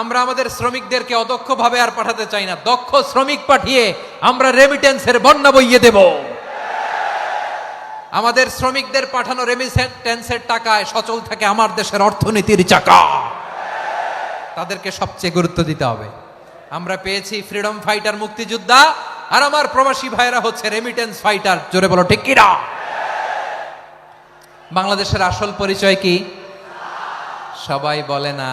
আমরা আমাদের শ্রমিকদেরকে অদক্ষভাবে আর পাঠাতে চাই না। দক্ষ শ্রমিক পাঠিয়ে আমরা রেমিটেন্সের বন্যা বইয়ে দেব। আমাদের শ্রমিকদের পাঠানো রেমিটেন্সের টাকায় সচল থাকে আমার দেশের অর্থনীতির চাকা। তাদেরকে সবচেয়ে গুরুত্ব দিতে হবে। আমরা পেয়েছি ফ্রিডম ফাইটার মুক্তিযোদ্ধা, আর আমার প্রবাসী ভাইরা হচ্ছে রেমিটেন্স ফাইটার জোরে বলো, ঠিক কিনা? বাংলাদেশের আসল পরিচয় কি? সবাই বলে না।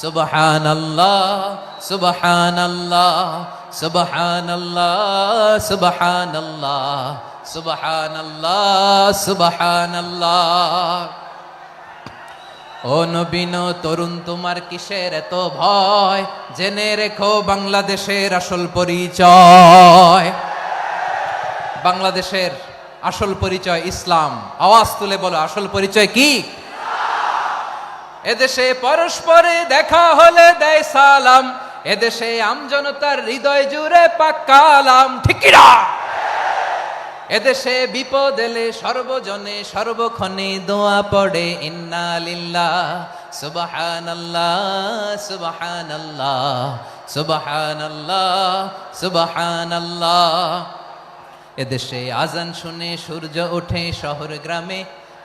সুবহান আল্লাহ সুবহান আল্লাহ সুবহান আল্লাহ আল্লাহ আল্লাহ আল্লাহ ও নবীন তরুণ তোমার কিসের এত ভয়? জেনে রেখো বাংলাদেশের আসল পরিচয়। বাংলাদেশের আসল পরিচয় ইসলাম। আওয়াজ তুলে বলো, আসল পরিচয় কি? এদেশে পরস্পরে দেখা হলে দেয় সালাম। এদেশে আমজনতার হৃদয় জুড়ে পাক্কালাম ঠিকিরা এদেশে বিপদ এলে সর্বজনে সর্বক্ষণে দোয়া পড়ে, ইন্না লিল্লাহ, সুবহানাল্লাহ সুবহানাল্লাহ সুবহানাল্লাহ সুবহানাল্লাহ। এদেশে আজান শুনে সূর্য ওঠে শহর গ্রামে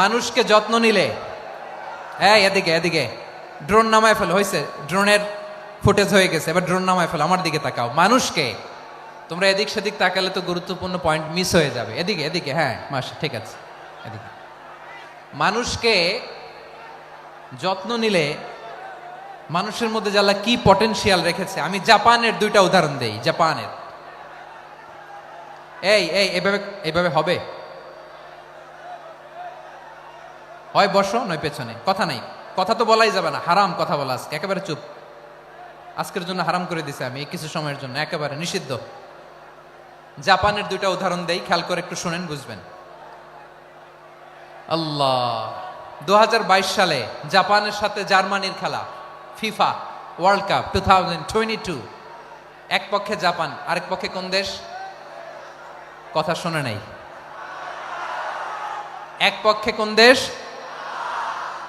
মানুষকে যত্ন নিলে। হ্যাঁ এদিকে এদিকে। ড্রোন নামায় ফেলো হয়েছে ড্রোনের ফুটেজ হয়ে গেছে, এবার ড্রোন নামায় ফেল, আমার দিকে তাকাও। মানুষকে, তোমরা এদিক সেদিক তাকালে তো গুরুত্বপূর্ণ পয়েন্ট মিস হয়ে যাবে। এদিকে এদিকে হ্যাঁ মাস, ঠিক আছে, এদিকে। মানুষকে যত্ন নিলে মানুষের মধ্যে যারা কি পটেনশিয়াল রেখেছে? আমি জাপানের দুইটা উদাহরণ দেই, জাপানের। এই এই, এভাবে এভাবে হবে? হয় বসো, নয় পেছনে। কথা নাই। কথা তো বলাই যাবে না। হারাম কথা বলা আজকে। একেবারে চুপ। আজকের জন্য হারাম করে দিছে আমি কিছু সময়ের জন্য। একেবারে নিষিদ্ধ। জাপানের দুইটা উদাহরণ দেই, খেয়াল করে একটু শুনেন, বুঝবেন। আল্লাহ। দুহাজার বাইশ সালে জাপানের সাথে জার্মানির খেলা, FIFA world cup, two thousand twenty two. এক পক্ষে জাপান, আরেক পক্ষে কোন দেশ? কথা শোনে নাই। এক পক্ষে কোন দেশ?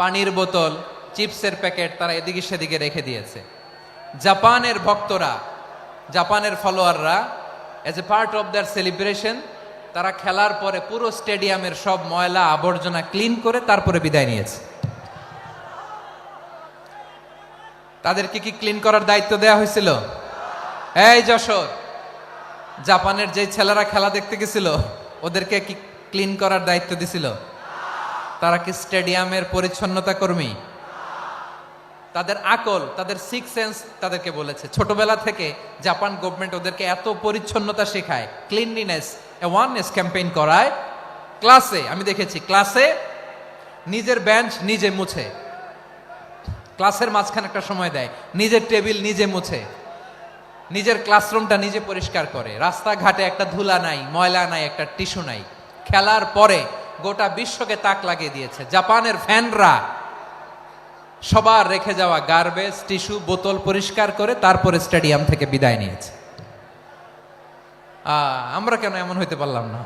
পানির বোতল, চিপসের প্যাকেট তারা এদিকে সেদিকে রেখে দিয়েছে। জাপানের ভক্তরা, জাপানের ফলোয়াররা as a part of their celebration তারা খেলার পরে পুরো স্টেডিয়ামের সব ময়লা, আবর্জনা ক্লিন করে তারপরে বিদায় নিয়েছে। তাদেরকে কি ক্লিন করার দায়িত্ব দেওয়া হয়েছিল? এই যশোর, জাপানের যে ছেলেরা খেলা দেখতে গেছিল, ওদেরকে কি ক্লিন করার দায়িত্ব দিছিল? তারা কি স্টেডিয়ামের পরিচ্ছন্নতা কর্মী? তাদের আকল, তাদের সিক্স সেন্স তাদেরকে বলেছে। ছোটবেলা থেকে জাপান গভর্নমেন্ট ওদেরকে এত পরিচ্ছন্নতা শেখায় ক্লিনলিনেস অ্যাওয়ারনেস ক্যাম্পেইন করায়। ক্লাসে আমি দেখেছি ক্লাসে নিজের বেঞ্চ নিজে মুছে। ক্লাসের মাঝখানে একটা সময় দেয়, নিজের টেবিল নিজে মুছে। নিজের ক্লাসরুমটা নিজে পরিষ্কার করে। রাস্তাঘাটে একটা ধুলা নাই, ময়লা নাই, একটা টিস্যু নাই। খেলার পরে গোটা বিশ্বকে তাক লাগিয়ে দিয়েছে। জাপানের ফ্যানরা সবার রেখে যাওয়া গার্বেজ টিস্যু বোতল পরিষ্কার করে তারপরে স্টেডিয়াম থেকে বিদায় নিয়েছে। আমরা কেন এমন হইতে পারলাম না?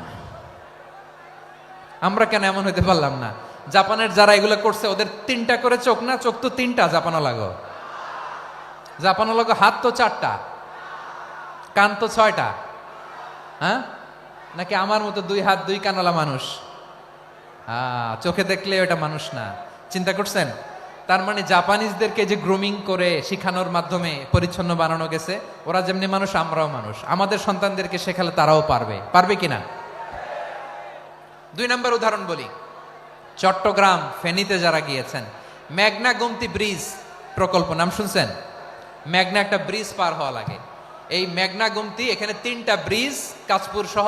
আমরা কেন এমন হইতে পারলাম না? জাপানের যারা এগুলো করছে, ওদের তিনটা করে চোখ না? চোখ তো তিনটা জাপানো লাগো জাপানো লাগো হাত তো চারটা, কান তো ছয়টা। হ্যাঁ? নাকি আমার মতো দুই হাত দুই কানওয়ালা মানুষ? চোখে দেখলে ওটা মানুষ না। চিন্তা করছেন? তার মানে জাপানিজদেরকে যে গ্রুমিং করে শিখানোর মাধ্যমে পরিচ্ছন্ন বানানো গেছে, ওরা যেমনি মানুষ, আমরাও মানুষ। আমাদের সন্তানদেরকে শেখালে তারাও পারবে। পারবে কিনা? দুই নম্বর উদাহরণ বলি। চট্টগ্রাম, ফেনীতে যারা গিয়েছেন মেঘনা গুমতি ব্রিজ প্রকল্প, নাম শুনছেন? মেঘনা একটা ব্রিজ পার হওয়া লাগে। এই মেঘনা গুমতি, এখানে তিনটা ব্রিজ কাজপুর সহ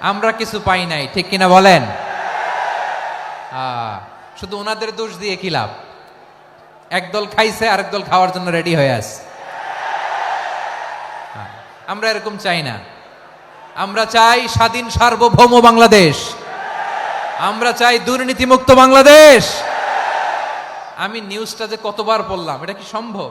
আমরা কিছু পাই নাই ঠিক কিনা বলেন? শুধু ওনাদের দোষ দিয়ে কি লাভ? একদল খাইছে আরেক দল খাওয়ার জন্য রেডি হয়ে হ্যাঁ, আমরা এরকম চাই না। আমরা চাই স্বাধীন সার্বভৌম বাংলাদেশ। আমরা চাই দুর্নীতিমুক্ত বাংলাদেশ। আমি নিউজটা যে কতবার বললাম এটা কি সম্ভব?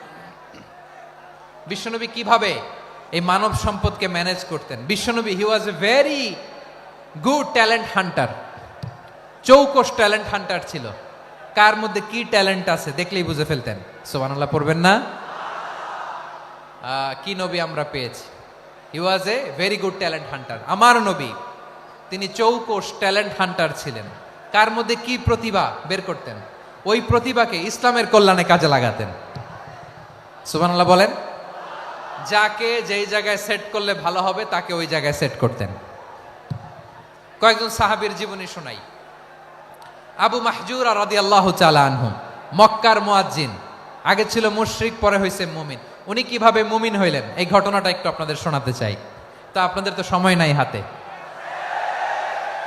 বিশ্বনবী কীভাবে এই মানব সম্পদকে ম্যানেজ করতেন? বিশ্বনবী he was a very good talent hunter চৌকস talent hunter ছিল। কার মধ্যে কি ট্যালেন্ট আছে দেখলেই বুঝে ফেলতেন। সোবানাল্লাহ পড়বেন না? কি নবী আমরা পেয়েছি? He was a very good talent hunter আমার নবী, তিনি চৌকস ট্যালেন্ট হান্টার ছিলেন। কার মধ্যে কি প্রতিভা বের করতেন? ওই প্রতিভাকে ইসলামের কল্যাণে কাজে লাগাতেন। সুবহানাল্লাহ, বলেন? যাকে যেই জায়গায় সেট করলে ভালো হবে, তাকে ওই জায়গায় সেট করতেন। কয়েকজন সাহাবীর জীবনী শোনাই। আবু মাহজুর আর রাদি আল্লাহ আনহু, মক্কার মুয়াজ্জিন। আগে ছিল মুশরিক, পরে হয়েছে মুমিন। উনি কীভাবে মুমিন হইলেন? এই ঘটনাটা একটু আপনাদের শোনাতে চাই। তা আপনাদের তো সময় নাই হাতে।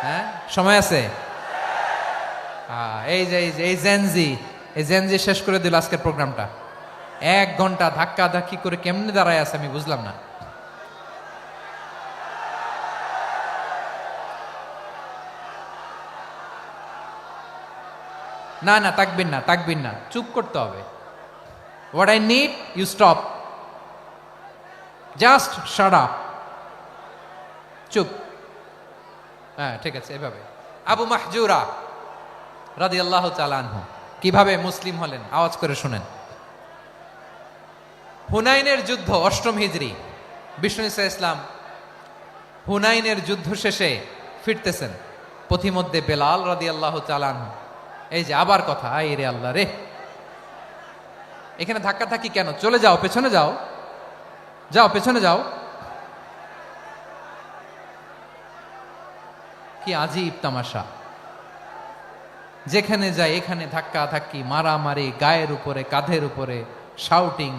হ্যাঁ? সময় আছে? এই যে, এই জেনজি এই জেনজি শেষ করে দিল আজকের প্রোগ্রামটা। এক ঘণ্টা ধাক্কা ধাক্কি করে কেমনে দাঁড়ায় আছে আমি বুঝলাম না। না না তাকবেন না তাকবেন না, চুপ করতে হবে। What I need you stop just up চুপ। হ্যাঁ ঠিক আছে, এভাবে। আবু মাহজুরা রাদি আল্লাহ চালানহু কীভাবে মুসলিম হলেন, আওয়াজ করে শুনেন। হুনাইনের যুদ্ধ, অষ্টম হিজরি। বিষ্ণু ইসা ইসলাম হুনাইনের যুদ্ধ শেষে ফিরতেছেন। পথিমধ্যে বেলাল রাদি আল্লাহ চালান এই যে আবার কথা আই রে আল্লাহ রে। এখানে ধাক্কা থাকি কেন? চলে যাও, পেছনে যাও। যাও, পেছনে যাও। কি আজীব তামাশা। যেখানে যায়, এখানে ধাক্কা ধাক্কি, মারামারি, গায়ের উপরে, কাঁধের উপরে শাউটিং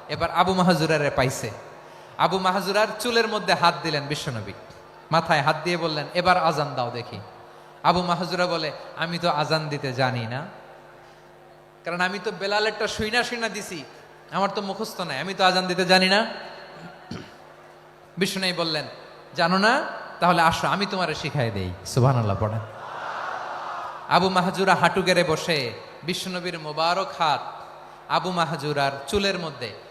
এবার আবু মাহাজুরারে পাইছে। আবু মাহাজুরার চুলের মধ্যে হাত দিলেন বিশ্বনবী। মাথায় হাত দিয়ে বললেন, এবার আজান দাও দেখি। আবু মাহাজুরা বলে, আমি তো আজান দিতে জানি না। কারণ আমি তো বেলালেরটা শুইনা শুইনা দিছি। আমার তো মুখস্থ নাই। আমি তো আজান দিতে জানি না। বিষ্ণু বললেন, জানো না? তাহলে আসো, আমি তোমারে শিখাই দেই। সুবহান আল্লাহ পড়েন। আবু মাহাজুরা হাঁটু গেড়ে বসে বিশ্বনবীর মোবারক হাত আবু মাহাজুরার চুলের মধ্যে